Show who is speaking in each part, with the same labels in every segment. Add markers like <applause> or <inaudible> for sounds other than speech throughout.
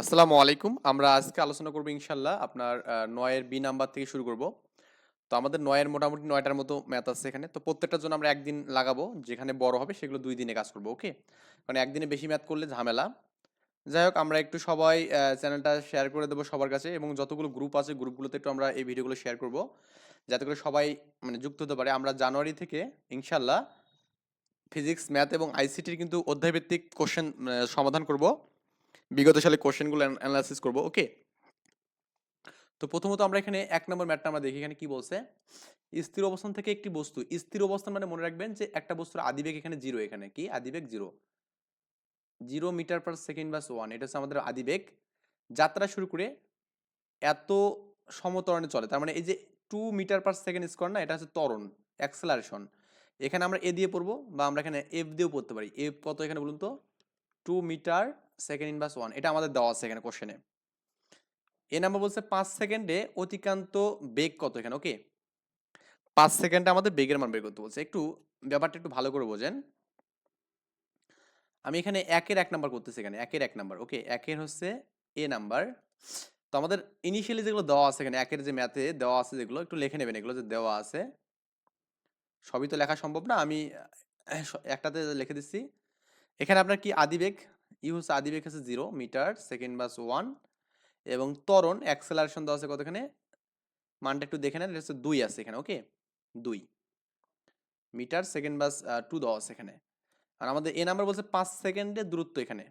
Speaker 1: আসসালামু আলাইকুম। আমরা আজকে আলোচনা করব ইনশাল্লাহ আপনার নয়ের বি নাম্বার থেকে শুরু করব। তো আমাদের নয়ের মোটামুটি নয়টার মতো ম্যাথ আছে এখানে। তো প্রত্যেকটার জন্য আমরা একদিন লাগাবো। যেখানে বড় হবে সেগুলো দুই দিনে কাজ করব, ওকে? মানে একদিনে বেশি ম্যাথ করলে ঝামেলা। যাই হোক, আমরা একটু সবাই চ্যানেলটা শেয়ার করে দেবো সবার কাছে এবং যতগুলো গ্রুপ আছে গ্রুপগুলোতে একটু আমরা এই ভিডিওগুলো শেয়ার করব। যাতে করে সবাই মানে যুক্ত হতে পারে। আমরা জানুয়ারি থেকে ইনশাল্লাহ ফিজিক্স, ম্যাথ এবং আইসিটির কিন্তু অধ্যায়ভিত্তিক কোশ্চেন সমাধান করব। বিগত সালে কোশ্চেনগুলো অ্যানালাইসিস করব, ওকে? তো প্রথমত আমরা এখানে এক নম্বর ম্যাটটা আমরা দেখি, এখানে কি বলছে? স্থির অবস্থান থেকে একটি বস্তু, স্থির অবস্থান মানে মনে রাখবেন যে একটা বস্তুর আদিবেগ এখানে জিরো এখানে, কি? আদিবেগ zero. Zero metre per second বাস ওয়ান, এটা হচ্ছে আমাদের আদিবেগ। যাত্রা শুরু করে এত সমতরণে চলে, তার মানে এই যে two metre per second square না, এটা হচ্ছে ত্বরণ অ্যাক্সেলারেশন এখানে আমরা এ দিয়ে পড়ব বা আমরা এখানে এফ দিয়েও পড়তে পারি। এফ কত এখানে বলুন তো? Two metre second inverse one এটা আমাদের দেওয়া আছে এখানে কোশ্চেনে এ। নাম্বার বলছে পাঁচ সেকেন্ডে অতিক্রান্ত বেগ কত এখানে? ওকে পাঁচ সেকেন্ডে আমাদের বেগের মান বের করতে বলছে। একটু, ব্যাপারটা একটু ভালো করে বোঝেন। আমি এখানে একের এক নাম্বার করতেছি এখানে, একের এক নাম্বার ওকে একের হচ্ছে এ নাম্বার তো আমাদের ইনিশিয়ালি যেগুলো দেওয়া আছে এখানে, একের যে ম্যাথে দেওয়া আছে যেগুলো, একটু লিখে নেবেন, এগুলো যে দেওয়া আছে। সবই তো লেখা সম্ভব না, আমি একটাতে লিখে দিচ্ছি। এখানে আপনার কি আদিবেগ ই হচ্ছে আদিবেগ হচ্ছে জিরো মিটার সেকেন্ড বাস ওয়ান এবং তরণ অ্যাক্সেলারেশন দেওয়া আছে কতখানে? মানটা একটু দেখে নেন, এটা হচ্ছে দুই আছে এখানে ওকে দুই। মিটার সেকেন্ড বাস টু দেওয়া আছে এখানে। আর আমাদের এ নাম্বার বলছে পাঁচ সেকেন্ডে দূরত্ব এখানে।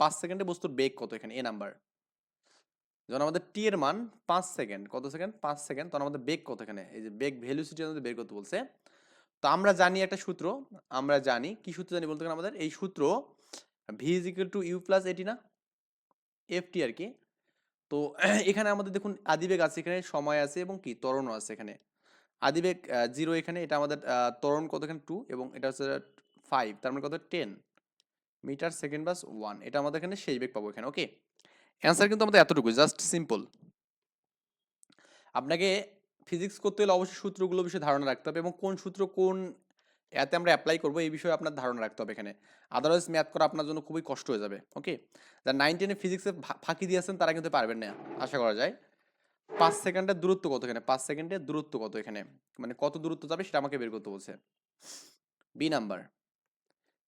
Speaker 1: পাঁচ সেকেন্ডে বস্তুর বেগ কত এখানে এ নাম্বার যখন আমাদের টি এর মান পাঁচ সেকেন্ড, কত সেকেন্ড? পাঁচ সেকেন্ড, তখন আমাদের বেগ কত এখানে? এই যে বেগ ভ্যালুসিটি আমাদের বের করতে বলছে। তো আমরা জানি একটা সূত্র, আমরা জানি, কি সূত্র জানি বলতে গেলে আমাদের? এই সূত্র V is equal to U plus at না? এফ টি আর কি। তো <clears throat> এখানে আমাদের দেখুন আদিবেগ আছে এখানে, সময় আছে এবং কি? ত্বরণও আছে এখানে। আদিবেগ জিরো এখানে, এটা আমাদের ত্বরণ কত এখানে টু এবং এটা হচ্ছে ফাইভ তার মানে কত? টেন মিটার, সেকেন্ড বাস ওয়ান এটা আমাদের এখানে সেই বেগ পাবো এখানে ওকে অ্যান্সার কিন্তু আমাদের এতটুকু জাস্ট সিম্পল আপনাকে ফিজিক্স করতে হলে অবশ্যই সূত্রগুলো বিষয়ে ধারণা রাখতে হবে এবং কোন সূত্র কোন এতে আমরা অ্যাপ্লাই করব, এই বিষয়ে আপনার ধারণা রাখতে হবে এখানে। আদারওয়াইজ ম্যাথ করা আপনার জন্য খুবই কষ্ট হয়ে যাবে ওকে যারা নাইন টেনে ফিজিক্সে ফাঁকি দিয়েছেন তারা কিন্তু পারবেন না, আশা করা যায়। পাঁচ সেকেন্ডের দূরত্ব কত এখানে? পাঁচ সেকেন্ডের দূরত্ব কত এখানে? মানে কত দূরত্ব যাবে সেটা আমাকে বের করতে বলছে। বি নাম্বার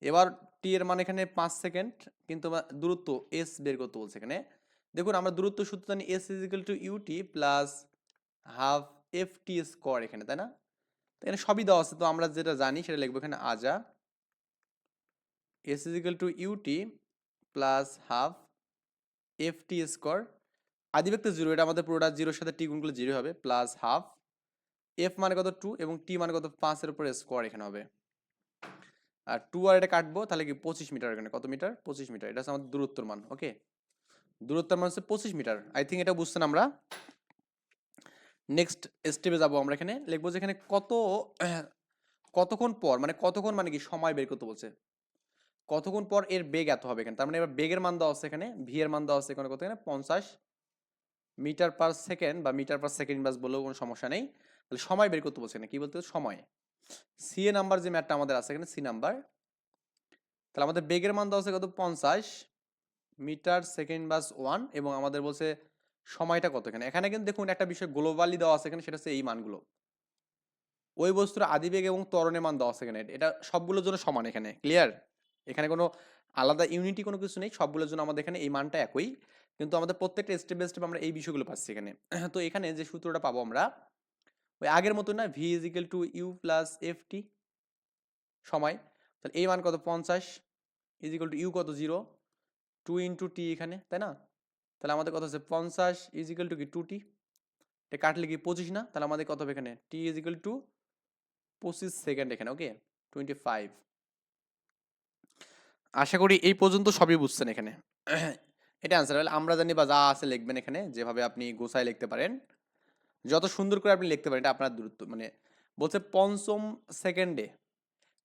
Speaker 1: এবার টি এর মানে এখানে পাঁচ সেকেন্ড, কিন্তু দূরত্ব এস বের করতে বলছে এখানে। দেখুন, আমরা দূরত্ব সূত্র জানি S is equal to U T plus half F T square এখানে, তাই না? এখানে সবই দেওয়া আছে। তো আমরা যেটা জানি সেটা লিখব এখানে আজা। S is equal to U T plus half F T square আদিব্যক্তি zero এটা আমাদের পুরোটা জিরোর সাথে টি গুণগুলো জিরো হবে প্লাস হাফ এফ মানে কত টু এবং টি মানে কত পাঁচের উপরে স্কোয়ার এখানে হবে। আর টু আর এটা কাটবো, তাহলে কি পঁচিশ মিটার এখানে। কত মিটার? পঁচিশ মিটার। এটা হচ্ছে আমাদের দূরত্বর মান ওকে দূরত্বর মান হচ্ছে পঁচিশ মিটার। আই থিঙ্ক এটা বুঝছেন আমরা? নেক্সট স্টেপে যাব আমরা এখানে। লিখব যে এখানে কত, <clears throat> কতক্ষণ পর মানে কতক্ষণ মানে কি? সময় বের করতে বলছে। কতক্ষণ পর এর বেগ এত হবে এখানে? তার মানে এবার বেগের মান দেওয়া আছে এখানে ভি এর মান দেওয়া আছে এখানে কত এখানে? পঞ্চাশ মিটার পার সেকেন্ড বা মিটার পার সেকেন্ড বাস বলেও কোনো সমস্যা নেই। তাহলে সময় বের করতে বলছে এখানে। কি বলতে? সময়। সি এ নাম্বার যে ম্যাটটা আমাদের আছে এখানে সি নাম্বার তাহলে আমাদের বেগের মান দেওয়া আছে কত? পঞ্চাশ মিটার সেকেন্ড বাস ওয়ান এবং আমাদের বলছে সময়টা কত এখানে এখানে কিন্তু দেখুন একটা বিষয় গ্লোবালি দেওয়া আছে এখানে, সেটা হচ্ছে এই মানগুলো। ওই বস্তুর আদিবেগ এবং ত্বরণের মান দেওয়া আছে এখানে। এটা সবগুলোর জন্য সমান এখানে ক্লিয়ার এখানে কোনো আলাদা ইউনিটি কোনো কিছু নেই, সবগুলোর জন্য আমাদের এখানে এই মানটা একই। কিন্তু আমাদের প্রত্যেকটা স্টেপ বাই স্টেপ আমরা এই বিষয়গুলো পাচ্ছি এখানে। <clears throat> তো এখানে যে সূত্রটা পাবো আমরা, ওই আগের মতো না V is to U plus F T সময়। তাহলে এই মান কত? পঞ্চাশ ইজ টু ইউ কত? জিরো টু ইন্টু টি এখানে, তাই না? তাহলে আমাদের কথা হচ্ছে পঞ্চাশ ইজ ইকুয়াল টু কি টু টি এটা কাটলে কি পঁচিশ না? তাহলে আমাদের কত হবে এখানে? টি ইজ ইকুয়াল টু পঁচিশ সেকেন্ড এখানে ওকে টোয়েন্টি ফাইভ আশা করি এই পর্যন্ত সবই বুঝছেন এখানে। এটা অ্যান্সার আমরা জানি বা যা আছে লিখবেন এখানে, যেভাবে আপনি গোছায় লিখতে পারেন। যত সুন্দর করে আপনি লিখতে পারেন, এটা আপনার দূরত্ব। মানে বলছে পঞ্চম সেকেন্ডে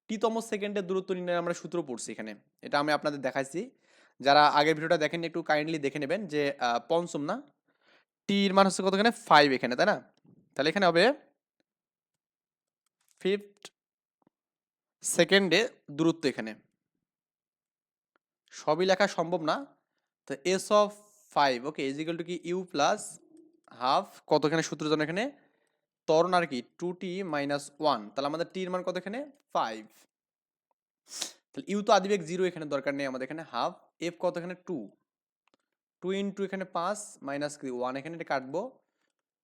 Speaker 1: টিতম সেকেন্ডের দূরত্ব নির্ণয় আমরা সূত্র পড়ছি এখানে। এটা আমি আপনাদের দেখাইছি। যারা আগের ভিডিওটা দেখেন একটু কাইন্ডলি দেখে নেবেন যে পঞ্চম না? টির মান হচ্ছে কত এখানে ফাইভ এখানে, তাই না? তাহলে এখানে হবে ফিফথ সেকেন্ডে দূরত্ব এখানে। সবই লেখা সম্ভব না। তো S of five okay is equal to কি? ইউ প্লাস হাফ কত এখানে সূত্র জানো এখানে? তরণ আর কি টু টি মাইনাস ওয়ান তাহলে আমাদের টির মান কত এখানে ফাইভ তাহলে ইউ তো আদিবেগ জিরো এখানে দরকার নেই আমাদের এখানে হাফ, এফ কত এখানে? টু। টু ইন্টু এখানে পাঁচ, মাইনাস ওয়ান, এখানে এটা কাটবো।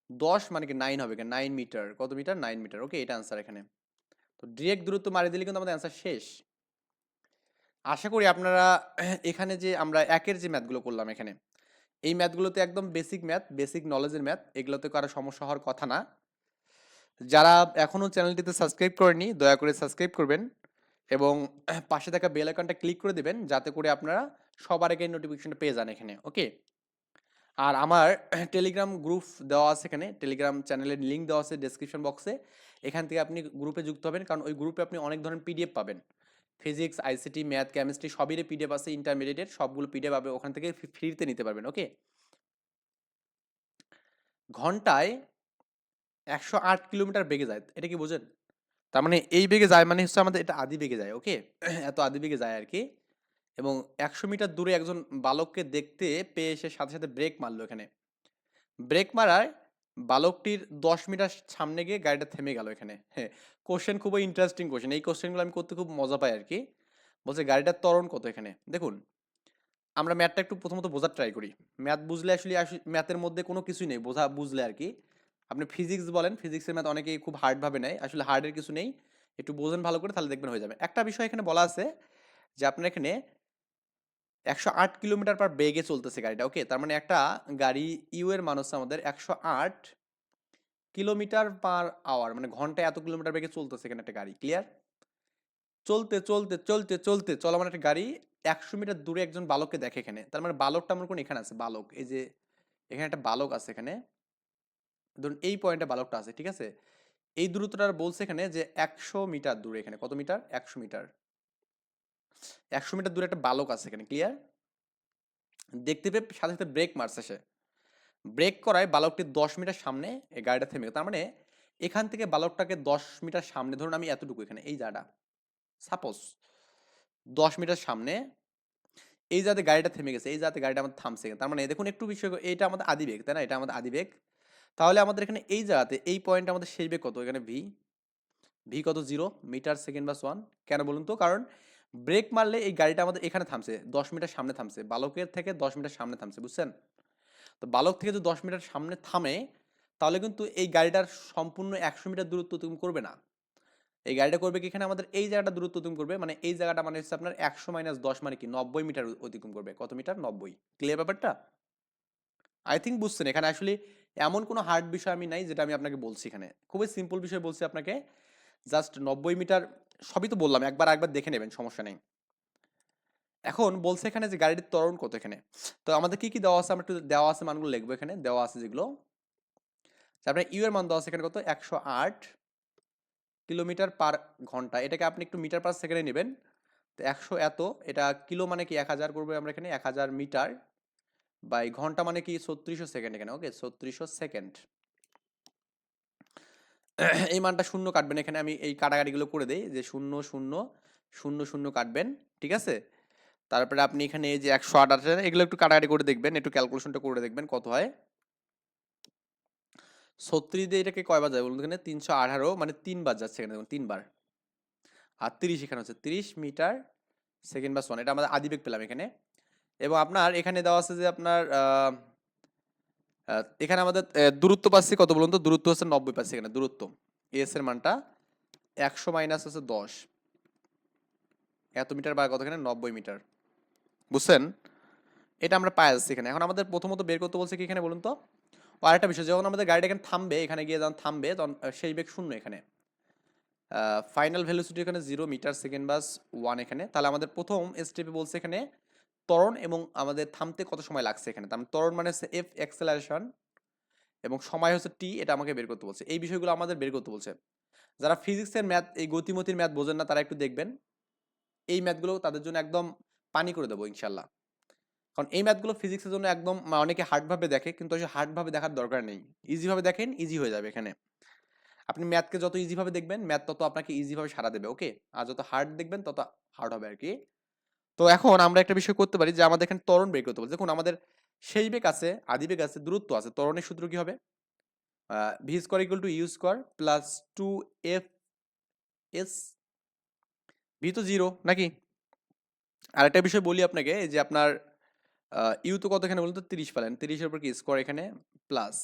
Speaker 1: দশ মানে কি নাইন হবে এখানে, নাইন মিটার। কত মিটার? Nine metre. ওকে, এটা আনসার এখানে। তো ডিরেক্ট দূরত্ব মারি দিলে কিন্তু আমাদের অ্যান্সার শেষ। আশা করি আপনারা এখানে যে আমরা একের যে ম্যাথগুলো করলাম এখানে, এই ম্যাথগুলোতে একদম বেসিক ম্যাথ বেসিক নলেজের ম্যাথ এগুলোতে কারও সমস্যা হওয়ার কথা না। যারা এখনও চ্যানেলটিতে সাবস্ক্রাইব করেনি, দয়া করে সাবস্ক্রাইব করবেন। এবং <clears throat> পাশে থাকা বেল আইকনটা ক্লিক করে দেবেন, যাতে করে আপনারা সবার আগে নোটিফিকেশনটা পেয়ে যান এখানে ওকে আর আমার <clears throat> টেলিগ্রাম গ্রুপ দেওয়া আছে এখানে টেলিগ্রাম চ্যানেলের লিঙ্ক দেওয়া আছে ডেসক্রিপশন বক্সে এখান থেকে আপনি গ্রুপে যুক্ত হবেন, কারণ ওই গ্রুপে আপনি অনেক ধরনের পিডিএফ পাবেন। ফিজিক্স আইসিটি ম্যাথ কেমিস্ট্রি সবইরে পিডিএফ আছে ইন্টারমিডিয়েটের সবগুলো পিডিএফ পাবে ওখান থেকে ফ্রিতে নিতে পারবেন ওকে ঘন্টায় একশো আট কিলোমিটার বেগে যায়, এটা কি বোঝেন? তার মানে এই বেগে যায় মানে হচ্ছে আমাদের এটা আদি বেগে যায় ওকে এত আদি বেগে যায় আর কি এবং একশো মিটার দূরে একজন বালককে দেখতে পেয়ে এসে সাথে সাথে ব্রেক মারলো এখানে। ব্রেক মারায় বালকটির দশ মিটার সামনে গিয়ে গাড়িটা থেমে গেল এখানে। হ্যাঁ কোশ্চেন খুবই ইন্টারেস্টিং কোশ্চেন এই কোশ্চেনগুলো আমি করতে খুব মজা পাই আর কি বলছে, গাড়িটার ত্বরণ কত এখানে? দেখুন, আমরা ম্যাথটা একটু প্রথমত বোঝার ট্রাই করি। ম্যাথ বুঝলে আসলে ম্যাথের মধ্যে কোনো কিছুই নেই, বোঝা, বুঝলে আর কি আপনি ফিজিক্স বলেন ফিজিক্সের ম্যাথ অনেকেই খুব হার্ডভাবে নেয়। আসলে হার্ডের কিছু নেই। একটু বোঝেন ভালো করে, তাহলে দেখবেন হয়ে যাবে। একটা বিষয় এখানে বলা আছে যে আপনার এখানে একশো আট কিলোমিটার পার বেগে চলতেছে গাড়িটা ওকে তার মানে একটা গাড়ি ইউ এর মানুষ আমাদের একশো আট কিলোমিটার পার আওয়ার মানে ঘন্টায় এত কিলোমিটার বেগে চলতেছে এখানে একটা গাড়ি ক্লিয়ার চলতে চলতে চলতে চলতে চলমান একটা গাড়ি একশো মিটার দূরে একজন বালককে দেখে এখানে। তার মানে বালকটা আমার কোন এখানে আছে, বালক। এই যে এখানে একটা বালক আছে এখানে। ধরুন এই পয়েন্টে বালকটা আছে, ঠিক আছে? এই দূরত্বটা বলছে এখানে যে একশো মিটার দূরে এখানে, কত মিটার? একশো মিটার। একশো মিটার দূরে একটা বালক আছে এখানে ক্লিয়ার দেখতে পেয়ে সাথে সাথে ব্রেক মারছে সে। ব্রেক করায় বালকটি দশ মিটার সামনে এই গাড়িটা থেমে। তার মানে এখান থেকে বালকটাকে দশ মিটার সামনে, ধরুন আমি এতটুকু এখানে, এই জায়গাটা। সাপোজ দশ মিটার সামনে এই যাতে গাড়িটা থেমে গেছে, এই যাতে গাড়িটা আমাদের থামছে। তার মানে দেখুন একটু বিষয়, এটা আমাদের আদিবেগ, তাই না? এটা আমাদের আদিবেগ। তাহলে আমাদের এখানে এই জায়গাতে এই পয়েন্টে আমাদের শেষ বেগ কত? এখানে ভি ভি কত? জিরো মিটার সেকেন্ড বাস ওয়ান কেন বলুন তো? কারণ ব্রেক মারলে এই গাড়িটা আমাদের এখানে থামছে, দশ মিটার সামনে থামছে। বালকের থেকে দশ মিটার সামনে থামছে, বুঝছেন? তো বালক থেকে যদি দশ মিটার সামনে থামে, তাহলে কিন্তু এই গাড়িটার সম্পূর্ণ একশো মিটার দূরত্ব তুমি করবে না। এই গাড়িটা করবে কি? এখানে আমাদের এই জায়গাটা দূরত্ব তুমি করবে মানে এই জায়গাটা মানে হচ্ছে আপনার একশো মাইনাস দশ মানে কি? নব্বই মিটার অতিক্রম করবে। কত মিটার নব্বই। ক্লিয়ার ব্যাপারটা? আই থিঙ্ক বুঝছেন, এখানে আসলে এমন কোনো হার্ড বিষয় আমি নাই যেটা আমি আপনাকে বলছি এখানে। খুবই সিম্পল বিষয় বলছি আপনাকে। জাস্ট নব্বই মিটার সবই তো বললাম, একবার একবার দেখে নেবেন, সমস্যা নেই। এখন বলছে এখানে যে গাড়িটির ত্বরণ কত এখানে। তো আমাদের কি কি দেওয়া আছে, আমরা একটু দেওয়া আছে মানগুলো লিখব এখানে। দেওয়া আছে যেগুলো। তারপরে ইউ এর মান দেওয়া আছে এখানে কত? একশো আট কিলোমিটার পার ঘণ্টা। এটাকে আপনি একটু মিটার পার সেকেন্ডে নেবেন। তো একশো এত, এটা কিলো মানে কি? এক হাজার করব আমরা এখানে, এক হাজার মিটার। বাই ঘণ্টা মানে কি ছত্রিশশো সেকেন্ড এখানে ওকে ছত্রিশশো সেকেন্ড। <clears throat> এই মানটা শূন্য কাটবেন। এখানে আমি এই কাটাকাটিগুলো করে দেই যে শূন্য শূন্য শূন্য শূন্য কাটবেন, ঠিক আছে? তারপরে আপনি এখানে এই যে একশো আছে, এগুলো একটু কাটাকাটি করে দেখবেন, একটু ক্যালকুলেশনটা করে দেখবেন কত হয়? ছত্রিশ দিয়ে এটাকে কয়বার যায় বলুন এখানে? তিনশো আঠারো মানে তিনবার যাচ্ছে এখানে দেখুন, তিনবার। আর তিরিশ এখানে হচ্ছে, তিরিশ মিটার সেকেন্ড বাস ওয়ান এটা আমাদের আদিবেগ পেলাম এখানে। এবং আপনার এখানে দেওয়া আছে যে আপনার এখানে আমাদের দূরত্ব পাচ্ছি কত বলুন তো? দূরত্ব হচ্ছে নব্বই পাচ্ছি এখানে, দূরত্ব। এস এর মানটা একশো মাইনাস হচ্ছে দশ। এত মিটার বা কত এখানে? নব্বই মিটার। বুঝছেন? এটা আমরা পাই যাচ্ছি এখানে। এখন আমাদের প্রথমত বের করতে বলছে কি এখানে বলুন তো? ও আরেকটা বিষয়, যখন আমাদের গাড়িটা এখানে থামবে, এখানে গিয়ে যখন থামবে, তখন সেই বেগ শূন্য এখানে। ফাইনাল ভ্যালুসিটি এখানে জিরো মিটার সেকেন্ড বাস ওয়ান এখানে। তাহলে আমাদের প্রথম স্টেপে বলছে এখানে ত্বরণ এবং আমাদের থামতে কত সময় লাগছে এখানে? তার মানে ত্বরণ মানে হচ্ছে এফ এক্সেলারেশন এবং সময় হচ্ছে টি এটা আমাকে বের করতে বলছে। এই বিষয়গুলো আমাদের বের করতে বলছে। যারা ফিজিক্সের ম্যাথ এই গতিমতির ম্যাথ বোঝেন না, তারা একটু দেখবেন। এই ম্যাথগুলো তাদের জন্য একদম পানি করে দেবো ইনশাল্লাহ কারণ এই ম্যাথগুলো ফিজিক্সের জন্য একদম অনেকে হার্ডভাবে দেখে, কিন্তু আসলে হার্ডভাবে দেখার দরকার নেই। ইজিভাবে দেখেন ইজি হয়ে যাবে এখানে। আপনি ম্যাথকে যত ইজিভাবে দেখবেন ম্যাথ তত আপনাকে ইজিভাবে সারা দেবে ওকে আর যত হার্ড দেখবেন, তত হার্ড হবে আর কি। তো এখন আমরা একটা বিষয় করতে পারি যে, আমাদের এখানে তরণ বের করতে পারি দেখুন, আমাদের সেই বেগ আছে, আদি বেগ আছে, দূরত্ব আছে। তরণের সূত্র কি হবে? V square equal to U square plus two F S V তো জিরো নাকি? আরেকটা বিষয় বলি আপনাকে যে আপনার ইউ তো কত এখানে বলুন তো? তিরিশ পেলেন। তিরিশের উপর কি? স্কোয়ার এখানে প্লাস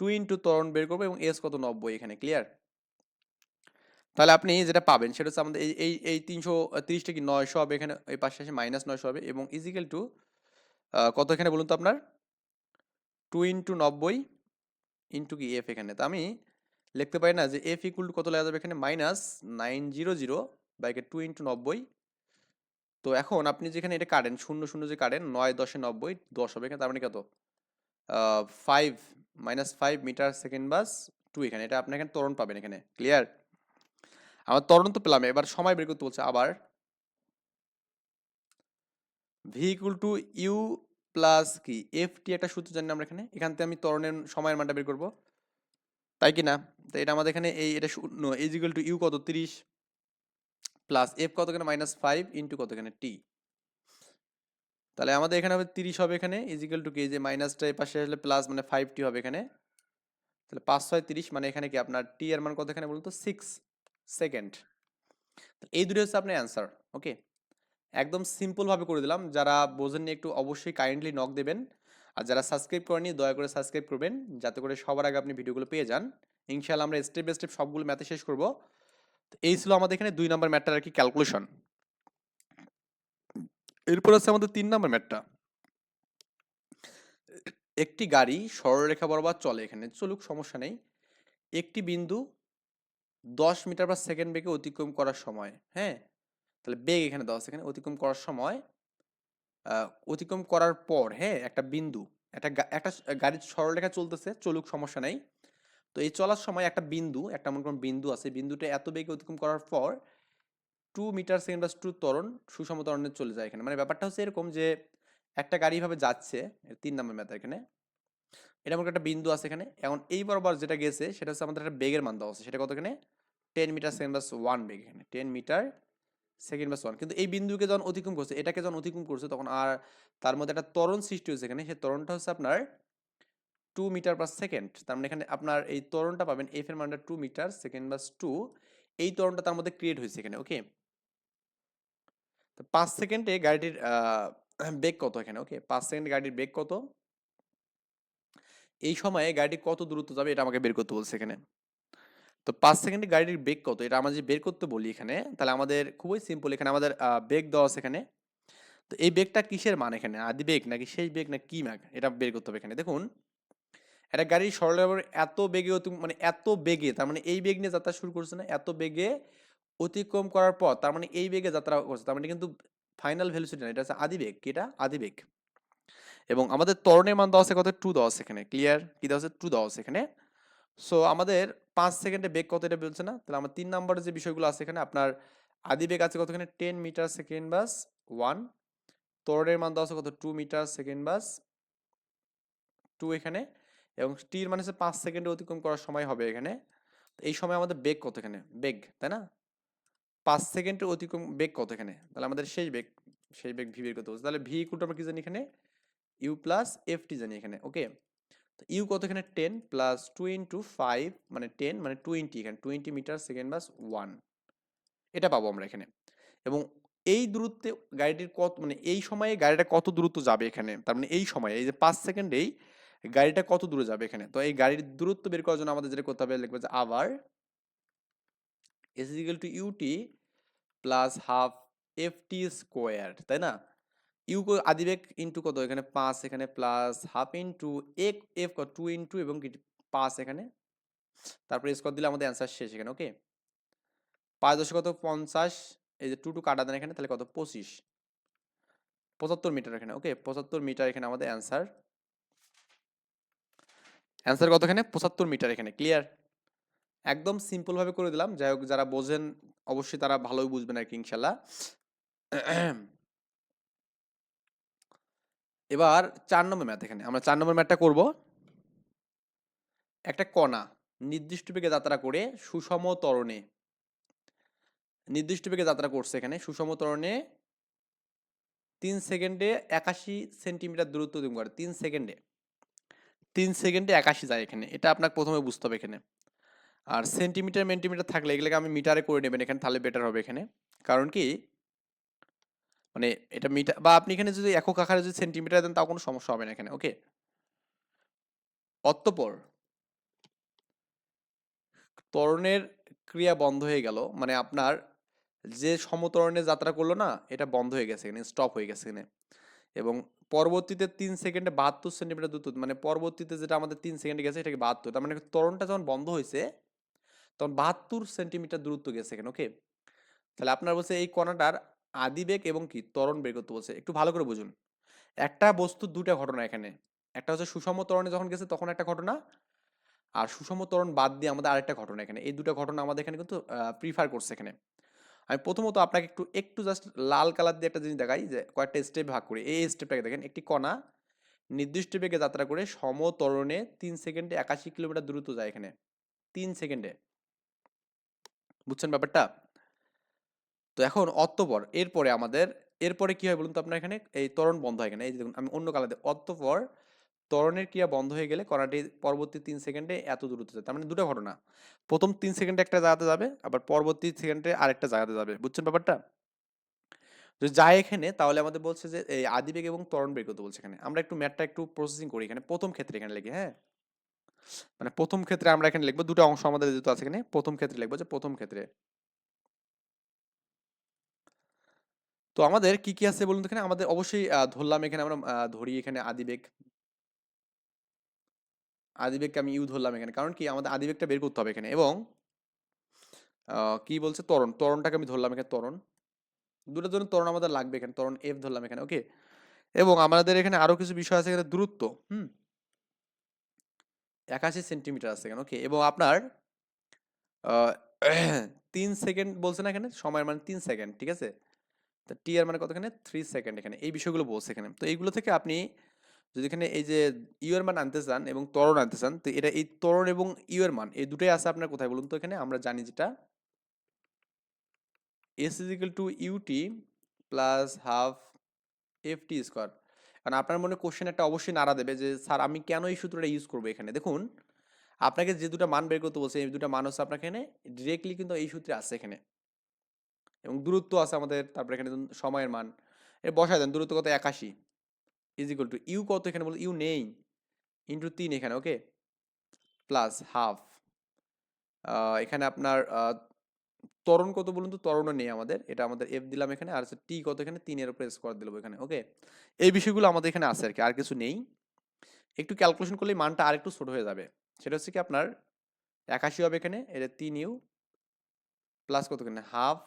Speaker 1: টু ইন্টু তরণ বের করব এবং এস কত? নব্বই এখানে ক্লিয়ার তাহলে আপনি যেটা পাবেন সেটা হচ্ছে আমাদের এই এই তিনশো তিরিশটা কি নয়শো হবে এখানে, এই পাশে আসে মাইনাস নয়শো হবে এবং ইজিক্যাল টু কত এখানে বলুন তো আপনার? টু ইন্টু নব্বই ইন্টু কি? এফ এখানে। তো আমি লিখতে পারি না যে এফ ইকুয়াল টু কত লেখা যাবে এখানে? মাইনাস নাইন জিরো জিরো বাইকে টু ইন্টু নব্বই। তো এখন আপনি যেখানে এটা কাটেন, শূন্য শূন্য যে কাটেন, নয় দশে নব্বই, দশ হবে এখানে, তার মানে কত? Five minus five metre second বাস টু এখানে। এটা আপনি এখানে ত্বরণ পাবেন এখানে। ক্লিয়ার আমার ত্বরণ তো পেলাম, এবার সময় বের করতে বলছে আবার। V equal to U plus কি? এফ টি একটা সূত্র জানি আমরা এখানে। এখান থেকে আমি ত্বরণের সময়ের মানটা বের করব। তাই কি না? তো এটা আমাদের এখানে এই, এটা শূন্য ইজ ইকুয়াল টু ইউ কত? তিরিশ প্লাস এফ কত এখানে? মাইনাস ফাইভ ইন্টু কত এখানে? টি তাহলে আমাদের এখানে হবে তিরিশ হবে এখানে ইজিক্যাল টু কি? যে মাইনাসটা এই পাশে আসলে প্লাস মানে ফাইভ টি হবে এখানে। তাহলে পাঁচ, ছয়, তিরিশ মানে এখানে কি আপনার টি এর মান কত এখানে বলুন তো? Six second. এই দুটো হচ্ছে আপনার অ্যান্সার, ওকে? একদম সিম্পলভাবে করে দিলাম। যারা বোঝেননি একটু অবশ্যই কাইন্ডলি নক দেবেন। আর যারা সাবস্ক্রাইব করেনি দয়া করে সাবস্ক্রাইব করবেন। যাতে করে সবার আগে আপনি ভিডিওগুলো পেয়ে যান। ইনশাআল্লাহ আমরা স্টেপ বাই স্টেপ সবগুলো ম্যাথে শেষ করব। এই ছিল আমাদের এখানে দুই নম্বর ম্যাথটার আর কি ক্যালকুলেশন এরপর আছে আমাদের তিন নম্বর ম্যাটটা একটি গাড়ি সরলরেখা বরাবর চলে এখানে। চলুক, সমস্যা নেই। একটি বিন্দু দশ মিটার পার সেকেন্ড বেগে অতিক্রম করার সময় হ্যাঁ? তাহলে বেগ এখানে দেওয়া আছে। এখানে অতিক্রম করার সময় অতিক্রম করার পর হ্যাঁ একটা বিন্দু, একটা একটা গাড়ির সরলরেখা চলতেছে, চলুক, সমস্যা নেই। তো এই চলার সময় একটা বিন্দু, একটা মনে করুন বিন্দু আছে, বিন্দুটা এত বেগে অতিক্রম করার পর, টু মিটার সেকেন্ড বা টু ত্বরণ, সুষম ত্বরণে চলে যায় এখানে। মানে ব্যাপারটা হচ্ছে এরকম যে, একটা গাড়ি ভাবে যাচ্ছে তিন নম্বর ম্যাথ এখানে এটা মনে একটা বিন্দু আছে এখানে। এখন এই বরাবর যেটা গেছে, সেটা হচ্ছে আমাদের একটা বেগের মান দেওয়া আছে। সেটা কত এখানে? টেন মিটার সেকেন্ড বাস ওয়ান বেগ এখানে। টেন মিটার সেকেন্ড বাস ওয়ান কিন্তু এই বিন্দুকে যখন অতিক্রম করছে, এটাকে যখন অতিক্রম করছে, তখন আর তার মধ্যে একটা তরণ সৃষ্টি হয়েছে এখানে। সেই তরণটা হচ্ছে আপনার টু মিটার পার সেকেন্ড তার মানে এখানে আপনার এই তরণটা পাবেন এফ এর মানটা টু মিটার সেকেন্ড বাস টু এই তরণটা তার মধ্যে ক্রিয়েট হয়েছে এখানে ওকে তো পাঁচ সেকেন্ডে গাড়িটির বেগ কত এখানে ওকে পাঁচ সেকেন্ড গাড়ির বেগ কত? এই সময়ে গাড়িটি কত দূরত্ব যাবে এটা আমাকে বের করতে বলছে এখানে। তো পাঁচ সেকেন্ডে গাড়ির বেগ কত? এটা আমরা যদি বের করতে বলি এখানে, তাহলে আমাদের খুবই সিম্পল এখানে আমাদের বেগ দেওয়া আছে এখানে। তো এই বেগটা কিসের মান এখানে? আদি বেগ নাকি শেষ বেগ না কি ম্যাগ? এটা বের করতে হবে এখানে। দেখুন, একটা গাড়ি সরল এত বেগে মানে এত বেগে, তার মানে এই বেগ নিয়ে যাত্রা শুরু করছে না, এত বেগে অতিক্রম করার পর তার মানে এই বেগে যাত্রা করছে, তার মানে কিন্তু ফাইনাল ভ্যালুসিটি না, এটা হচ্ছে আদি বেগ। এটা? আদি বেগ। এবং আমাদের ত্বরণের মান দেওয়া আছে কত? টু দেওয়া আছে এখানে। ক্লিয়ার কি দেওয়া আছে? টু দেওয়া আছে এখানে। সো আমাদের পাঁচ সেকেন্ডে বেগ কত এটা বলছে না? তাহলে আমার তিন নম্বরের যে বিষয়গুলো আছে এখানে, আপনার আদি বেগ আছে কত এখানে টেন মিটার সেকেন্ড বাস ওয়ান ত্বরণের মান দেওয়া আছে কত? টু মিটার সেকেন্ড বাস টু এখানে। এবং টির মানে পাঁচ সেকেন্ডে অতিক্রম করার সময় হবে এখানে। এই সময় আমাদের বেগ কত এখানে? বেগ, তাই না? পাঁচ সেকেন্ডের অতিক্রম, বেগ কত এখানে? তাহলে আমাদের সেই বেগ সেই বেগ ভি বের করতে বলছে। তাহলে ভি ইকুয়াল আমরা কি জানি এখানে? ইউ প্লাস এফ টি জানি এখানে ওকে তো ইউ কত এখানে ten plus two into five মানে টেন মানে টোয়েন্টি এখানে টোয়েন্টি মিটার সেকেন্ড বাস ওয়ান এটা পাবো আমরা এখানে। এবং এই দূরত্বে গাড়িটির কত মানে এই সময়ে গাড়িটা কত দূরত্ব যাবে এখানে? তার মানে এই সময়ে, এই যে পাঁচ সেকেন্ডেই গাড়িটা কত দূরে যাবে এখানে? তো এই গাড়ির দূরত্ব বের করার জন্য আমাদের যেটা করতে হবে, লিখবে যে আবার s equal to u t plus half f t square তাই না? ইউ আদিবেগ ইন্টু কত? এখানে পাঁচ, এখানে প্লাস হাফ ইন্টু এক এফ টু ইন্টু এবং পাঁচ এখানে। তারপরে স্কোয়ার দিলে আমাদের অ্যান্সার শেষ এখানে ওকে পাঁচ দশ কত? পঞ্চাশ। এই যে টু টু কাটা দেন এখানে, তাহলে কত? পঁচিশ। পঁচাত্তর মিটার এখানে ওকে পঁচাত্তর মিটার এখানে আমাদের অ্যান্সার অ্যান্সার কত এখানে? পঁচাত্তর মিটার এখানে ক্লিয়ার একদম সিম্পলভাবে করে দিলাম। যাই হোক, যারা বোঝেন, অবশ্যই তারা ভালোই বুঝবেন আর কি, ইনশাল্লাহ। এবার চার নম্বর ম্যাথ এখানে, আমরা চার নম্বর ম্যাথটা করব। একটা কণা, নির্দিষ্ট বেগে যাত্রা করে সুষম তরণে নির্দিষ্ট বেগে যাত্রা করছে এখানে, সুষম তরণে তিন সেকেন্ডে একাশি সেন্টিমিটার দূরত্ব অতিক্রম করে, তিন সেকেন্ডে তিন সেকেন্ডে একাশি যায় এখানে, এটা আপনাকে প্রথমে বুঝতে হবে এখানে। আর সেন্টিমিটার, মেন্টিমিটার থাকলে এগুলোকে আমি মিটারে করে নেবেন, এখানে তাহলে বেটার হবে এখানে। কারণ কি? মানে এটা মিটার বা আপনি এখানে যদি একক আকারে যদি সেন্টিমিটার দেন, তাও কোনো সমস্যা হবে না এখানে ওকে অতঃপর ত্বরণের ক্রিয়া বন্ধ হয়ে গেল মানে আপনার যে সমতরণে যাত্রা করল না, এটা বন্ধ হয়ে গেছে এখানে স্টপ হয়ে গেছে এখানে। এবং পরবর্তীতে তিন সেকেন্ডে বাহাত্তর সেন্টিমিটার দূরত্ব মানে পরবর্তীতে যেটা আমাদের তিন সেকেন্ডে গেছে, এটাকে বাহাত্তর, তার মানে ত্বরণটা যখন বন্ধ হয়েছে, তখন বাহাত্তর সেন্টিমিটার দূরত্ব গেছে এখানে ওকে তাহলে আপনার বলছে এই কণাটার আদিবেগ এবং কি ত্বরণ বের করতে বলছে। একটু ভালো করে বুঝুন। একটা বস্তুর দুটা ঘটনা এখানে। একটা হচ্ছে সুষম ত্বরণে যখন গেছে তখন একটা ঘটনা, আর সুষম ত্বরণ বাদ দিয়ে আমাদের আরেকটা ঘটনা এখানে। এই দুটো ঘটনা আমাদের এখানে কিন্তু প্রিফার করছে এখানে। আমি প্রথমত আপনাকে একটু একটু জাস্ট লাল কালার দিয়ে একটা জিনিস দেখাই যে কয়েকটা স্টেপ ভাগ করি। এই স্টেপটাকে দেখেন, একটি কণা নির্দিষ্ট বেগে যাত্রা করে সমতরণে তিন সেকেন্ডে একাশি কিলোমিটার দূরত্ব যায় এখানে। তিন সেকেন্ডে। বুঝছেন ব্যাপারটা? তো এখন অতঃপর এরপরে আমাদের, এরপরে কি হয় বলুন তো আপনার এখানে? এই ত্বরণ বন্ধ হয় এখানে। এই দেখুন, আমি অন্য কালার অতঃপর ত্বরণের ক্রিয়া বন্ধ হয়ে গেলে কণাটি পরবর্তী তিন সেকেন্ডে এত দূরত্ব যায়। তার মানে দুটো ঘটনা। প্রথম তিন সেকেন্ডে একটা জায়গাতে যাবে, আবার পরবর্তী সেকেন্ডে আরেকটা জায়গাতে যাবে। বুঝছেন ব্যাপারটা? যদি যায় এখানে, তাহলে আমাদের বলছে যে, এই আদিবেগ এবং ত্বরণ বের করতে বলছে এখানে। আমরা একটু ম্যাটটা একটু প্রসেসিং করি এখানে। প্রথম ক্ষেত্রে এখানে লিখি হ্যাঁ? মানে প্রথম ক্ষেত্রে আমরা এখানে লিখব, দুটো অংশ আমাদের যেহেতু আছে এখানে, প্রথম ক্ষেত্রে লিখব যে প্রথম ক্ষেত্রে। তো আমাদের কি কি আছে বলুন এখানে? আমাদের অবশ্যই ধরলাম এখানে আমরা ধরি এখানে আদিবেগ। আদিবেগকে আমি ইউ ধরলাম এখানে। কারণ কি? আমাদের আদিবেগটা বের করতে হবে এখানে। এবং কি বলছে? তরণ তরণটাকে আমি ধরলাম এখানে তরণ দুটোর জন্য তরণ আমাদের লাগবে এখানে। তরণ এফ ধরলাম এখানে। ওকে এবং আমাদের এখানে আরও কিছু বিষয় আছে এখানে দূরত্ব। হুম? একাশি সেন্টিমিটার আছে এখানে। ওকে এবং আপনার <clears throat> তিন সেকেন্ড বলছে না এখানে? সময়ের মানে তিন সেকেন্ড। ঠিক আছে? তা টি এর মানে কতখানে? থ্রি সেকেন্ড এখানে। এই বিষয়গুলো বলছে এখানে। তো এইগুলো থেকে আপনি যদি এখানে এই যে ইউর মান আনতে চান এবং তরণ আনতে চান, তো এটা এই তরণ এবং ইউ এর মান, এই দুটোই আছে আপনার কোথায় বলুন তো এখানে? আমরা জানি যেটা s is equal to u t plus half f t square কারণ আপনার মনে কোশ্চেন একটা অবশ্যই নাড়া দেবে যে, স্যার, আমি কেন এই সূত্রটা ইউজ করব এখানে? দেখুন, আপনাকে যে দুটো মান বের করতে বলছে, এই দুটো মান হচ্ছে আপনার এখানে ডিরেক্টলি কিন্তু এই সূত্রে আছে এখানে। এবং দূরত্ব আছে আমাদের তারপরে এখানে সময়ের মান। এ বসায় দেন দূরত্ব কত? একাশি। ইজ ইকুয়াল টু ইউ কত? এখানে বলে ইউ নেই। ইন্টু তিন এখানে ওকে প্লাস হাফ এখানে আপনার আহ, ত্বরণ কত বলুন তো? ত্বরণও নেই আমাদের। এটা আমাদের এফ দিলাম এখানে আর হচ্ছে টি কত এখানে? তিনের উপরে স্কোয়ার দিলাম এখানে ওকে এই বিষয়গুলো আমাদের এখানে আছে আর কি আর কিছু নেই। একটু ক্যালকুলেশন করলে মানটা আর একটু ছোট হয়ে যাবে। সেটা হচ্ছে কি আপনার একাশি হবে এখানে এটা তিন ইউ প্লাস কত এখানে? হাফ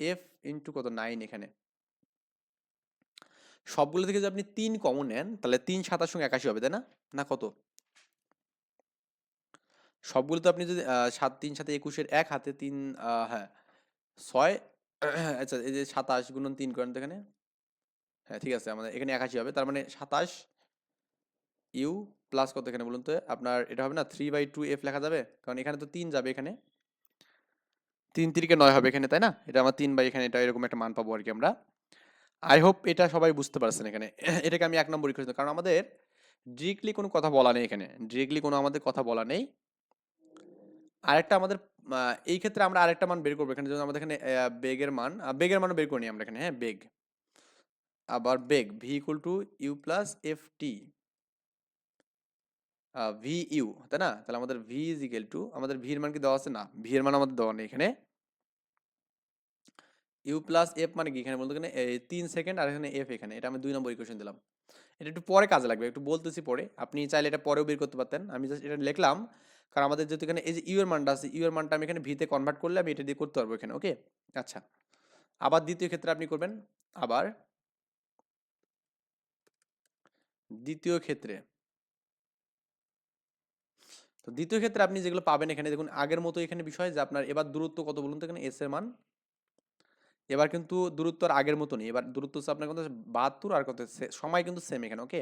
Speaker 1: এফ ইন্টু কত? নাইন এখানে। সবগুলো থেকে যদি আপনি তিন কমন নেন, তাহলে তিন সাতার সঙ্গে একাশি হবে, তাই না? না কত? সবগুলো তো আপনি যদি সাত, তিন সাথে একুশের এক হাতে তিন হ্যাঁ ছয় <clears throat> আচ্ছা এই যে সাতাশ গুণন তিন করেন তো এখানে? হ্যাঁ ঠিক আছে, আমাদের এখানে একাশি হবে, তার মানে সাতাশ ইউ প্লাস কত এখানে বলুন তো? আপনার, এটা হবে না থ্রি বাই টু এফ লেখা যাবে? কারণ এখানে তো তিন যাবে এখানে। তিন তিরিকে নয় হবে এখানে, তাই না? এটা আমার তিন বাই এখানে এটা এরকম একটা মান পাবো আর কি আমরা। আই হোপ এটা সবাই বুঝতে পারছেন এখানে। <coughs> এটাকে আমি এক নম্বর রিকোয়েস্ট কারণ আমাদের ডিরেক্টলি কোনো কথা বলা নেই এখানে। ডিরেক্টলি কোনো আমাদের কথা বলা নেই। আরেকটা আমাদের এই ক্ষেত্রে আমরা আরেকটা মান বের করব এখানে। যেমন আমাদের এখানে বেগের মান বেগের মানও বের করি আমরা এখানে হ্যাঁ বেগ আবার বেগ v equal to u plus f t v u তাই না? তাহলে আমাদের ভি ইজ ইকুয়াল টু আমাদের ভি এর মান কি দেওয়া আছে? না ভি এর মান আমাদের দেওয়া নেই এখানে। ইউ প্লাস এফ মানে কি? এখানে বলতে এখানে তিন সেকেন্ড আর এখানে এফ এখানে। এটা আমি দুই নম্বর ইকুয়েশন দিলাম। এটা একটু পরে কাজে লাগবে, একটু বলতেছি পরে। আপনি চাইলে এটা পরেও বের করতে পারতেন। আমি জাস্ট এটা লিখলাম, কারণ আমাদের যেহেতু এখানে এই যে ইউ এর মানটা আছে ইউ এর মানটা আমি এখানে ভিতে কনভার্ট করলে আমি এটা দিয়ে করতে পারব এখানে ওকে আচ্ছা। আবার দ্বিতীয় ক্ষেত্রে আপনি করবেন, আবার দ্বিতীয় ক্ষেত্রে তো দ্বিতীয় ক্ষেত্রে আপনি যেগুলো পাবেন এখানে, দেখুন আগের মতো এখানে বিষয় যে আপনার এবার দূরত্ব কত বলুন তো এখানে? এস এর মান। এবার কিন্তু দূরত্ব আর আগের মতো নেই। এবার দূরত্ব হচ্ছে আপনার কত? বাহাত্তর আর কত? সময় কিন্তু সেম এখানে ওকে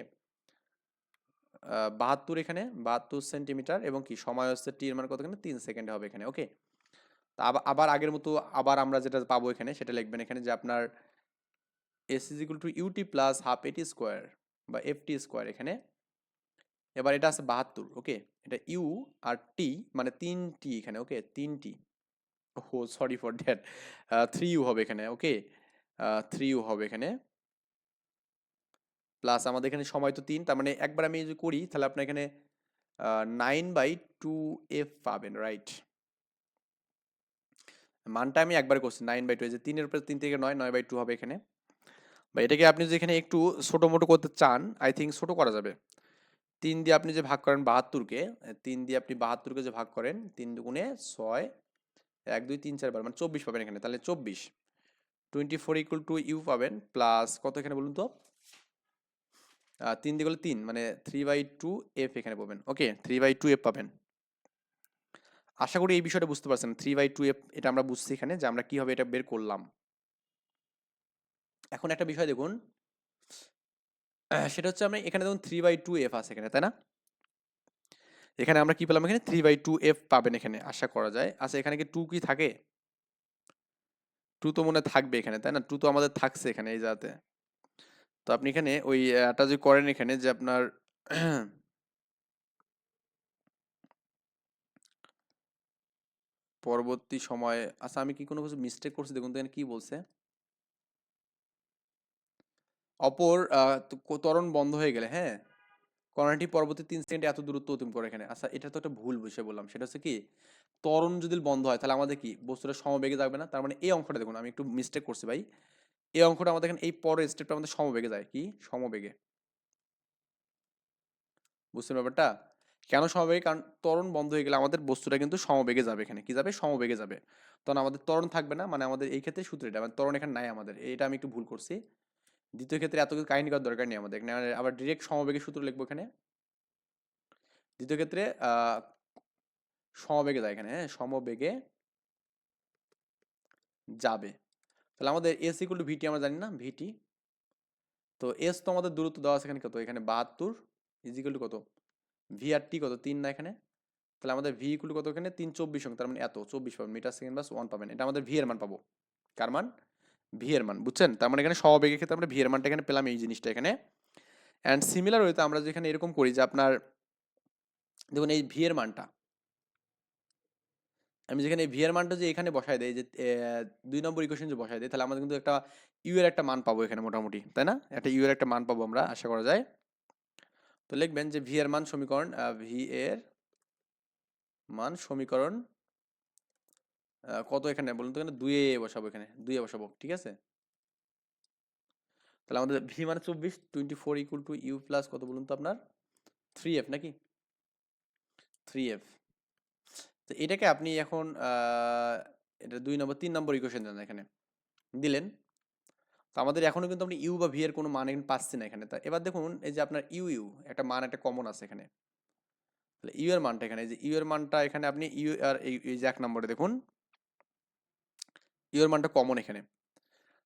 Speaker 1: বাহাত্তর এখানে, বাহাত্তর সেন্টিমিটার এবং কি? সময় হচ্ছে টি এর মান কত এখানে? তিন সেকেন্ড হবে এখানে ওকে তা আবার আগের মতো আবার আমরা যেটা পাবো এখানে, সেটা লিখবেন এখানে যে আপনার s is equal to u t plus half এটি স্কোয়ার বা এফ টি স্কোয়ার এখানে। এবার এটা আছে বাহাত্তর ওকে এটা ইউ আর টি মানে তিনটি এখানে ওকে তিনটি ও sorry for that three u হবে এখানে ওকে থ্রি ইউ হবে এখানে। প্লাস আমাদের এখানে সময় তো তিন, তার মানে একবার আমি যদি করি, তাহলে আপনার এখানে নাইন বাই টু এফ পাবেন রাইট মানটা আমি একবার করছি নাইন বাই টু যে তিনের উপরে তিন থেকে নয় নয় বাই টু হবে এখানে। বা এটাকে আপনি যদি এখানে একটু ছোটো মোটো করতে চান আই থিঙ্ক ছোটো করা যাবে। তিন দিয়ে আপনি যে ভাগ করেন বাহাত্তরকে তিন দিয়ে আপনি বাহাত্তরকে যে ভাগ করেন, তিন দুগুণে ছয়, এক, দুই, তিন চারবার মানে চব্বিশ পাবেন এখানে, তাহলে চব্বিশ। Twenty four equal to u পাবেন প্লাস কত এখানে বলুন তো? তিন দিয়ে গেলে তিন মানে থ্রি বাই টু এফ এখানে পাবেন okay three by two f পাবেন। আশা করি এই বিষয়টা বুঝতে পারছেন থ্রি বাই টু এফ এটা আমরা বুঝছি এখানে যে আমরা কীভাবে এটা বের করলাম। এখন একটা বিষয় দেখুন সেটা হচ্ছে আমরা এখানে দেখুন থ্রি বাই টু এফ আছে এখানে, তাই না? এখানে আমরা কি পেলাম এখানে? থ্রি বাই টু এফ পাবেন এখানে, আশা করা যায়। আচ্ছা এখানে কি টু কি থাকে? টু তো মনে থাকবে এখানে, তাই না? টু তো আমাদের থাকছে এখানে এই জায়গাতে। তো আপনি এখানে ওই একটা যদি করেন এখানে যে আপনার <clears throat> পরবর্তী সময়ে আচ্ছা আমি কি কোনো কিছু মিস্টেক করছি? দেখুন তো এখানে কি বলছে? অপর ত্বরণ বন্ধ হয়ে গেলে হ্যাঁ? কণাটি পরবর্তী তিন সেকেন্ডে এত দূরত্ব অতিক্রম করে এখানে। আচ্ছা এটা তো একটা ভুল বিষয় বললাম। সেটা হচ্ছে কি, ত্বরণ যদি বন্ধ হয়, তাহলে আমাদের কি, বস্তুটা সমবেগে যাবে না? তার মানে এই অঙ্কটা দেখুন, আমি একটু মিস্টেক করছি ভাই। এই অঙ্কটা আমাদের এখানে, এই পরের স্টেপটা আমাদের সমবেগে যায়। কি? সমবেগে। বুঝছেন ব্যাপারটা? কেন সমবেগে? কারণ ত্বরণ বন্ধ হয়ে গেলে আমাদের বস্তুটা কিন্তু সমবেগে যাবে এখানে। কি যাবে? সমবেগে যাবে। তখন আমাদের ত্বরণ থাকবে না। মানে আমাদের এই ক্ষেত্রে সূত্র এটা মানে ত্বরণ এখানে নাই আমাদের। এটা আমি একটু ভুল করছি। দ্বিতীয় ক্ষেত্রে এত কিছু কাহিনী করার দরকার নেই আমাদের এখানে। আমরা আবার ডিরেক্ট সমবেগের সূত্র লিখব এখানে। দ্বিতীয় ক্ষেত্রে সমবেগে যায় এখানে হ্যাঁ? সমবেগে যাবে। তাহলে আমাদের এস ইকুয়াল টু ভিটি আমরা জানি না? ভিটি তো এস তো আমাদের দূরত্ব দেওয়া আছে এখানে কত? এখানে বাহাত্তর ইজ ইকুয়াল টু কত? ভি আর টি কত? তিন না এখানে? তাহলে আমাদের ভি ইকুয়াল কত এখানে? তিন চব্বিশ তার মানে এত। চব্বিশ পাবেন। মিটার সেকেন্ড বাস ওয়ান পাবেন। এটা আমাদের ভি এর মান পাবো। কার মান? ভি মান, বুঝছেন? তার মানে এখানে সমবেগের ক্ষেত্রে আমরা ভি মানটা এখানে পেলাম এই জিনিসটা এখানে। অ্যান্ড সিমিলার হইতে আমরা যেখানে এরকম করি যে আপনার, দেখুন এই ভি এর মানটা। আমি যেখানে ভি এর মানটা যে এখানে বসায় দেয় যে দুই নম্বর ইকুয়েশন যে বসায় দেয় তাহলে আমাদের কিন্তু একটা ইউ এর একটা মান পাবো এখানে মোটামুটি, তাই না? একটা ইউ এর একটা মান পাবো আমরা, আশা করা যায়। তো লিখবেন যে ভি এর মান সমীকরণ ভি এর মান সমীকরণ কত এখানে? বলুন তো এখানে দুইয়ে বসাবো এখানে, দুইয়ে বসাবো, ঠিক আছে? তাহলে আমাদের ভি মানে চব্বিশ twenty four equal to u plus কত বলুন তো আপনার? থ্রি এফ নাকি? থ্রি এফ তো এটাকে আপনি এখন এটা দুই নম্বর, তিন নম্বর ইকুয়েশন দেন এখানে। দিলেন? তো আমাদের এখনও কিন্তু আপনি ইউ বা ভি এর কোনো মান এখানে পাচ্ছি না এখানে। তা এবার দেখুন, এই যে আপনার ইউ ইউ একটা মান, একটা কমন আছে এখানে। তাহলে ইউ এর মানটা এখানে যে ইউ এর মানটা এখানে আপনি ইউ আর এই যে এক নম্বরে দেখুন। ইউ এর মানটা কমন এখানে।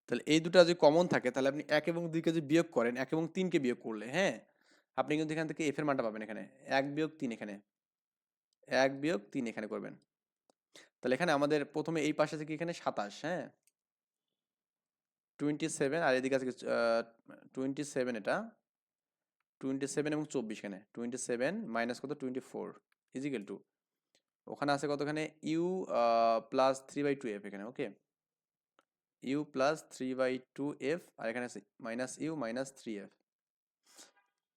Speaker 1: তাহলে এই দুটো যদি কমন থাকে, তাহলে আপনি এক এবং দুইকে যদি বিয়োগ করেন, এক এবং তিনকে বিয়োগ করলে হ্যাঁ? আপনি কিন্তু এখান থেকে এফ এর মানটা পাবেন এখানে। এক বিয়োগ তিন এখানে। এক বিয়োগ তিন এখানে করবেন। তাহলে এখানে আমাদের প্রথমে এই পাশে থেকে এখানে? সাতাশ হ্যাঁ? টোয়েন্টি সেভেন আর এদিকে আছে টোয়েন্টি সেভেন এটা। টোয়েন্টি সেভেন এবং চব্বিশ এখানে। টোয়েন্টি সেভেন মাইনাস কত? টোয়েন্টি ফোর ইজিক্যাল টু ওখানে আছে কতখানে? U plus three by two f এখানে okay u plus three by two f আর এখানে minus u minus three f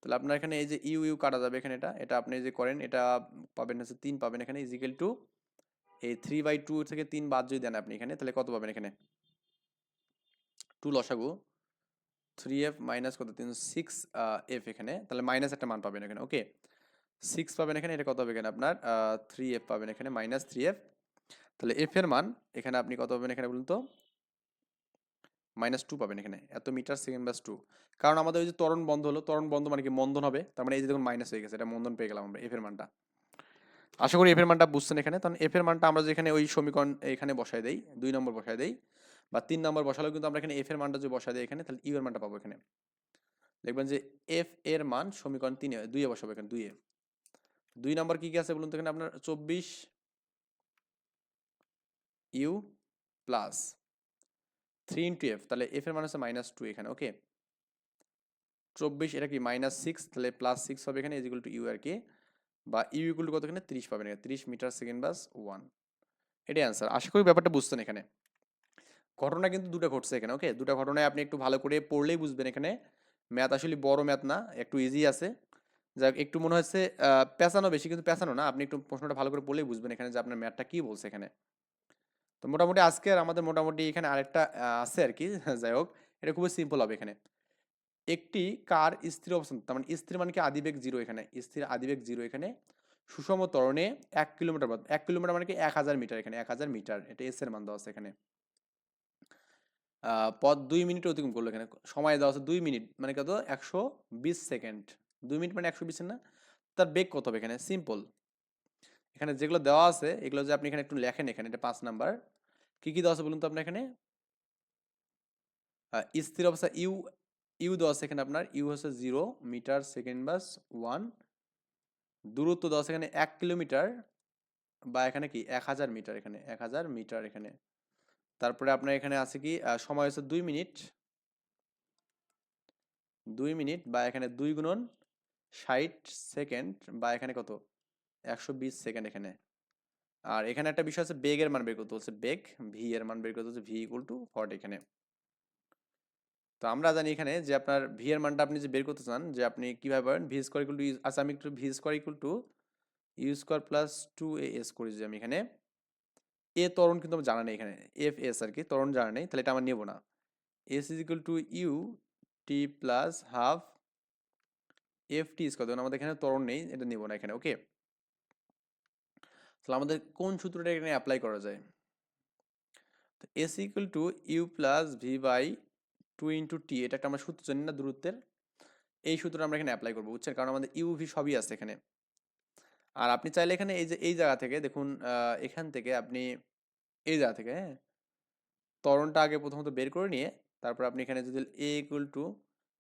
Speaker 1: তাহলে আপনার এখানে এই যে ইউ ইউ কাটা যাবে এখানে এটা এটা আপনি যে করেন, এটা পাবেন হচ্ছে তিন, পাবেন এখানে ইজিক্যাল টু এই থ্রি বাই টু থেকে তিন বাদ যদি দেন আপনি এখানে, তাহলে কত পাবেন এখানে? টু লসাগু থ্রি এফ মাইনাস কত? তিন সিক্স এফ এখানে, তাহলে মাইনাস একটা মান পাবেন এখানে ওকে সিক্স পাবেন এখানে, এটা কত হবে এখানে আপনার? থ্রি এফ পাবেন এখানে মাইনাস থ্রি এফ তাহলে এফ এর মান, এখানে আপনি কত পাবেন এখানে বলুন তো? মাইনাস টু পাবেন এখানে। এত মিটার সেকেন্ড বাস টু কারণ আমাদের ওই যে ত্বরণ বন্ধ হলো, ত্বরণ বন্ধ মানে কি মন্দন হবে? তার মানে এই যে দেখুন মাইনাস হয়ে গেছে, এটা মন্দন পেয়ে গেলাম আমরা এফ এর মানটা। আশা করি এফ এর মানটা বুঝছেন এখানে। তখন এফ এর মানটা আমরা যেখানে ওই সমীকরণ এখানে বসায় দেই, দুই নম্বর বসায় দেই, বা তিন নম্বর বসালেও কিন্তু আমরা এখানে এফ এর মানটা যদি বসায় দিই এখানে, তাহলে ইউ এর মানটা পাবো এখানে। দেখবেন যে এফ এর মান সমীকরণ তিনে, দুইয়ে বসাবো এখানে, দুইয়ে। দুই নম্বর কি কি আছে বলুন তো এখানে আপনার? চব্বিশ u plus three into f তাহলে এফ এর মান হচ্ছে মাইনাস টু এখানে ওকে চব্বিশ, এটা কি মাইনাস সিক্স তাহলে প্লাস সিক্স হবে এখানে ইজিকুল টু ইউ আর কি? বা ইউ ইকুয়াল টু কত এখানে? তিরিশ পাবেন এখানে, তিরিশ মিটার সেকেন্ড বাস ওয়ান এটাই অ্যান্সার আশা করি ব্যাপারটা বুঝতেন এখানে। ঘটনা কিন্তু দুটো ঘটছে এখানে ওকে দুটো ঘটনায় আপনি একটু ভালো করে পড়লেই বুঝবেন এখানে। ম্যাথ আসলে বড় ম্যাথ না, একটু ইজি আছে। যাক, একটু মনে হচ্ছে পেঁচানো বেশি, কিন্তু পেঁচানো না। আপনি একটু প্রশ্নটা ভালো করে পড়লেই বুঝবেন এখানে যে আপনার ম্যাথটা কি বলছে এখানে। তো মোটামুটি আজকে আর আমাদের মোটামুটি এখানে আরেকটা আছে আর কি <laughs> যাই হোক, এটা খুবই সিম্পল হবে এখানে। একটি কার স্থির অবস্থান, তার মানে স্থির মানে কি? আদিবেগ জিরো এখানে, স্থির আদিবেগ জিরো এখানে, সুষম তরণে এক কিলোমিটার বাদ, এক কিলোমিটার মানে কি? এক হাজার মিটার এখানে, এক হাজার মিটার, এটা এস এর মান দেওয়া আছে এখানে। পথ দুই মিনিট অতিক্রম করল এখানে, সময় দেওয়া আছে দুই মিনিট মানে কত একশো বিশ সেকেন্ড, দুই মিনিট মানে একশো বিশ না? তার বেগ কত হবে এখানে? সিম্পল এখানে যেগুলো দেওয়া আছে, এগুলো যে আপনি এখানে একটু লেখেন এখানে, এটা পাঁচ নাম্বার। কি কি দেওয়া আছে বলুন তো আপনার এখানে? স্থির অবস্থা ইউ ইউ দেওয়া আছে এখানে আপনার। ইউ হচ্ছে জিরো মিটার, সেকেন্ড বাস, ওয়ান। দূরত্ব দেওয়া আছে এখানে এক কিলোমিটার বা এখানে কি? এক হাজার মিটার এখানে, এক হাজার মিটার এখানে। তারপরে আপনার এখানে আছে কি? সময় হচ্ছে দুই মিনিট। দুই মিনিট বা এখানে দুই গুণন ষাট সেকেন্ড বা এখানে কত? একশো বিশ সেকেন্ড এখানে। আর এখানে একটা বিষয় আছে বেগের মান বের করতে হচ্ছে বেগ ভি এর মান বের করতে হচ্ছে ভি ইকুয়াল টু ফর্ট এখানে। তো আমরা জানি এখানে যে আপনার ভি এর মানটা আপনি যে বের করতে চান, যে আপনি কীভাবে পাবেন ভি স্কোয়ার ইকুয়াল টু আচ্ছা আমি একটু v square equal to u square plus two a s করি যে আমি এখানে। এ ত্বরণ কিন্তু আমার জানা নেই এখানে এফ এস আর কি, ত্বরণ জানা নেই, তাহলে এটা আমার নেব না। S is equal to u t plus half f t square আমাদের এখানে ত্বরণ নেই, এটা নেব না এখানে ওকে তাহলে আমাদের কোন সূত্রটা এখানে অ্যাপ্লাই করা যায়? তো s equal to u plus v by two into t এটা একটা আমরা সূত্র জানি না দূরত্বের। এই সূত্রটা আমরা এখানে অ্যাপ্লাই করব, বুঝছেন? কারণ আমাদের ইউ ভি সবই আছে এখানে। আর আপনি চাইলে এখানে এই যে, এই জায়গা থেকে দেখুন এখান থেকে আপনি এই জায়গা থেকে হ্যাঁ? তরণটা আগে প্রথমত বের করে নিয়ে, তারপর আপনি এখানে যদি a equal to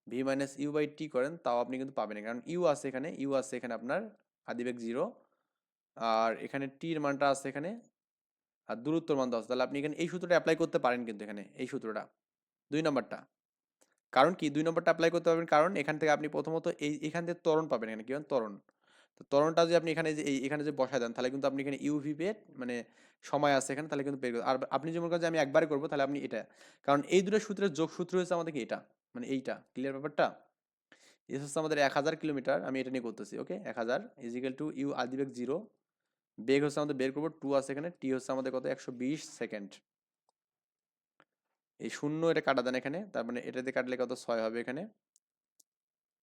Speaker 1: v minus u by t করেন, তাও আপনি কিন্তু পাবেন। কারণ ইউ আছে এখানে ইউ আছে এখানে আপনার আদিবেগ জিরো আর এখানে টির মানটা আছে এখানে আর দূরত্বর মান আছে তাহলে আপনি এখানে এই সূত্রটা অ্যাপ্লাই করতে পারেন কিন্তু এখানে এই সূত্রটা। দুই নম্বরটা। কারণ কি? দুই নম্বরটা অ্যাপ্লাই করতে পারবেন কারণ এখান থেকে আপনি প্রথমত এই, এখান থেকে তরণ পাবেন এখানে। কি? ত্বরণ। তো তরণটা যদি আপনি এখানে যে এই, এখানে যে বসায় দেন, তাহলে কিন্তু আপনি এখানে ইউভি পেয়ে মানে সময় আছে এখানে, তাহলে কিন্তু করতে- আর আপনি যে মনে করেন যে আমি একবারে করব, তাহলে আপনি এটা। কারণ এই দুটো সূত্রের যোগ সূত্র হচ্ছে আমাদের কি? এটা। মানে এইটা। ক্লিয়ার ব্যাপারটা? এস হচ্ছে আমাদের এক হাজার কিলোমিটার, আমি এটা নিয়ে করতেছি ওকে এক হাজার ইজিক্যাল টু ইউ আদিবেগ জিরো বেগ হচ্ছে আমাদের বের করব টু আছে এখানে টি হচ্ছে আমাদের কত? একশো বিশ সেকেন্ড এই শূন্য এটা কাটা দেন এখানে, তার মানে এটা দিয়ে কাটলে কত? ছয় হবে এখানে।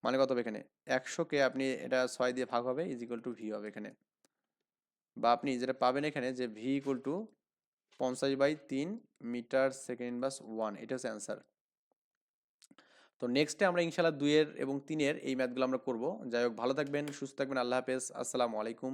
Speaker 1: মানে কত হবে এখানে? একশোকে আপনি এটা ছয় দিয়ে ভাগ হবে ইজ ইকুয়াল টু ভি হবে এখানে। বা আপনি যেটা পাবেন এখানে যে ভি ইকুয়াল টু পঞ্চাশ বাই তিন মিটার সেকেন্ড বাস ওয়ান এটা হচ্ছে অ্যান্সার তো নেক্সটে আমরা ইনশাল্লাহ দুইয়ের এবং তিনের এই ম্যাথগুলো আমরা করব। যাই হোক, ভালো থাকবেন, সুস্থ থাকবেন, আল্লাহ হাফেজ, আসসালামু আলাইকুম।